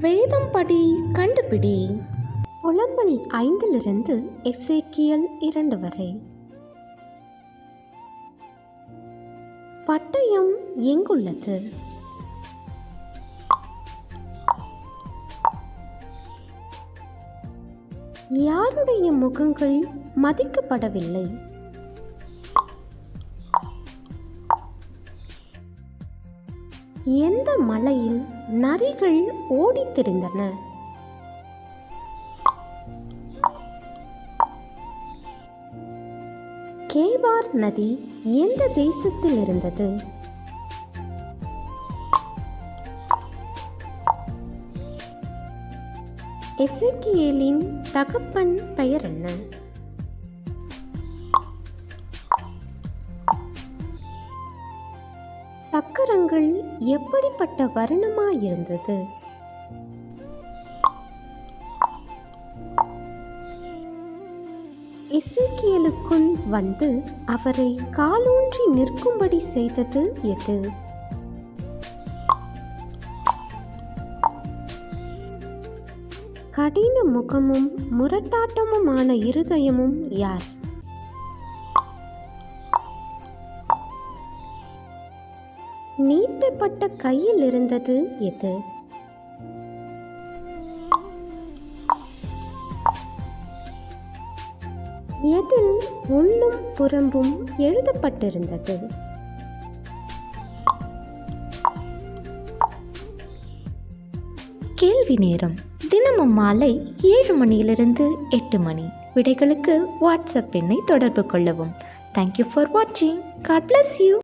வேதம் படி கண்டுபிடி. புலம்பல் ஐந்திலிருந்து எசேக்கியல் இரண்டு வரை. பட்டயம் எங்குள்ளது? யாருடைய முகங்கள் மதிக்கப்படவில்லை? எந்த மலையில் நரிகள் ஓடித்திருந்தன கேவார் கேபார் நதி எந்த தேசத்தில் இருந்தது? எசேக்கியேலின் தகப்பன் பெயர் என்ன? சக்கரங்கள் எப்படிப்பட்ட வருணமாயிருந்தது? எசேக்கியலுக்குள் வந்து அவரை காலூன்றி நிற்கும்படி செய்தது எது? கடின முகமும் முரட்டாட்டமுமான இருதயமும் யார்? நீட்டப்பட்ட கையில் இருந்தது எது? எதில் உள்ளும் புறம்பும் எழுதப்பட்டிருந்தது? கேள்வி நேரம். தினமும் மாலை ஏழு மணியிலிருந்து எட்டு மணி. விடைகளுக்கு வாட்ஸ்அப் எண்ணை தொடர்பு கொள்ளவும். தேங்க்யூ ஃபார் வாட்சிங் காட் பிளஸ் யூ